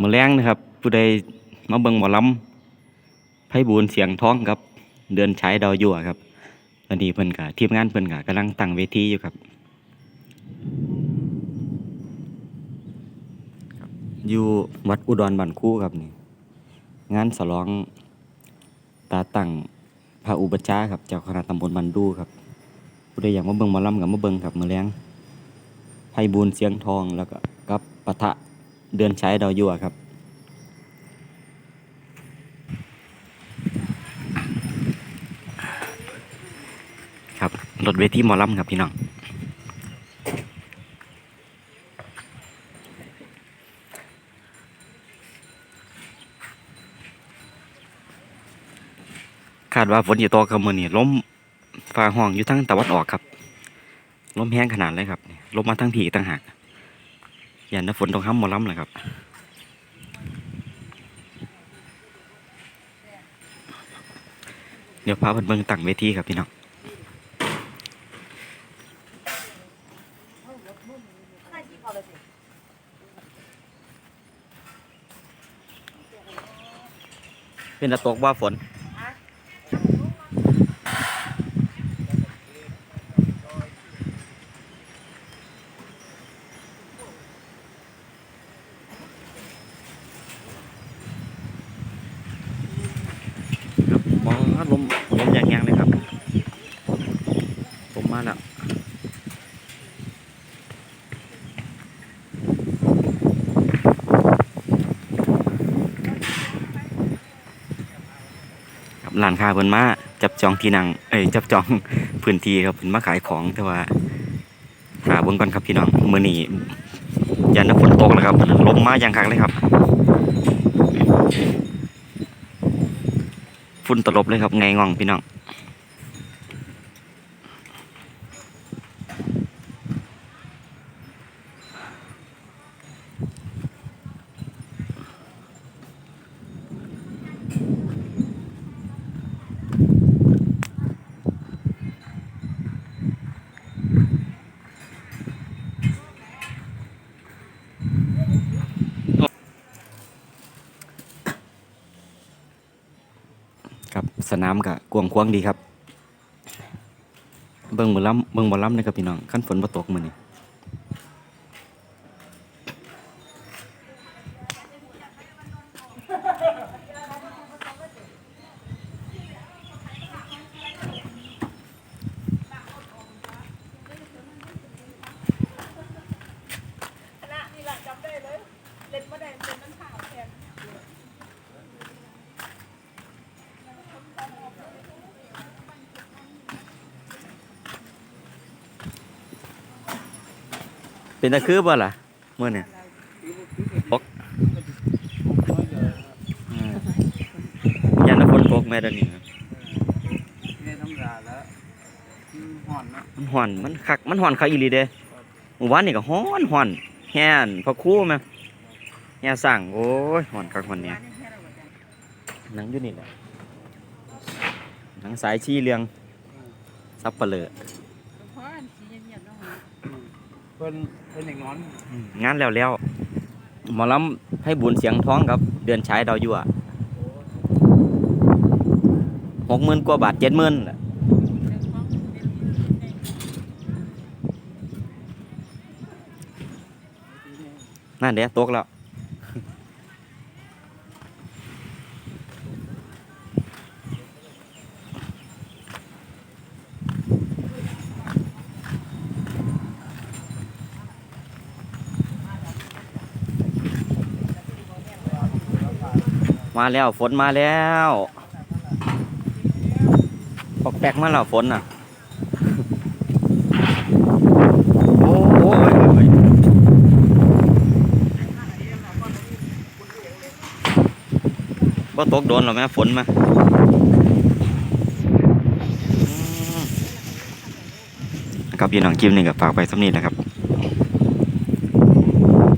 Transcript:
มือแรงนะครับ ผู้ใดมาเบิ่งหมอลำไพบูลย์เสียงท้องครับ เดือนฉายดาวยั่วครับตอนนี้เพิ่นกะทีมงานเพิ่นกะกำลังตั้งเวทีอยู่ครับ อยู่วัดอุดรบันคู่ครับนี่งานสลองตาตั้งพระอุปชาครับเจ้าคณะตำบลบันดูครับผู้ใดอยากมาเบิ่งหมอลำกับมาเบิ่งครับมือแรงไพบูลย์เสียงทองแล้วก็กับปะทะ เดือนฉายดาวยั่วครับ ครับรถเวทีหมอลำครับพี่น้องคาดว่าฝนจะตกครับมือนี้ลมฟ้าห้องอยู่ทั้งตะวันออกครับลมแห้งขนาดเลยครับลมมาทั้งผีต่างหาก อยันน้ฝนต้องห้ามหมอลำเลยครับเดี๋ยวพาเพิ่นเบิ่งตั้งเวทีครับพี่น้องเป็นตะตกว่าฝน ครับมองลมลมอย่างแรงเลยครับ ผมมาแล้ว ค ร้านค้าเพิ่นมาจับจองที่นั่งเอ้ยจับจองพื้นที่ครับเพิ่นมาขายของแต่ว่าหาเบิ่งก่อนครับพี่น้องมื้อนี้ยันน้ำฝนตกแล้วครับลมมาอย่างคักเลยครับฝุ่นตลบเลยครับไงง่องพี่น้อง สนามก็กว้างขวางดีครับ เบิ่งหมอลำเบิ่งหมอลำนะครับพี่น้องคันฝนบ่ตกมื้อนี้นะนี่แหละจำได้เลยเล่นมาได้เป็นน้ำขาวแทน เป็นตะคือบ่ล่ะมื้อนี้ตกอืมยันน้ำฝนตกแม่เดี๋ยวนี้ครับเนี่ยธรรมดาแล้วมันห่อนเนาะมันฮ้อนมันคักมันฮ้อนคักอีหลีเด้เมื่อวานนี่ก็ฮ้อนฮ้อนแฮ่นพระครูแม่แฮ่สั่งโอ้ยฮ้อนคักฮ้อนเนี่ยหนังอยู่นี่แหละหนังสายชี้เรืองซับเปลือเพราะอันสีเงียบๆเนาะ เพิ่นเพิ่นอย่างนอนงานแล้วแล้วหมอลำให้บุญเสียงท้องครับ เดือนฉายดาวยั่วหกหมื่นกว่าบาทเจ็ดหมื่นนั่นเดี๋ยวตกแล้ว มาแล้วฝนมาแล้วปอกแปกมาแล้วฝนอะ โอ้โอ้ยโอ้ยบ่ตกโดนหรอแม่ฝนมาครับพี่น้องคลิปนี้ก็ฝากไปสำนีนะครับ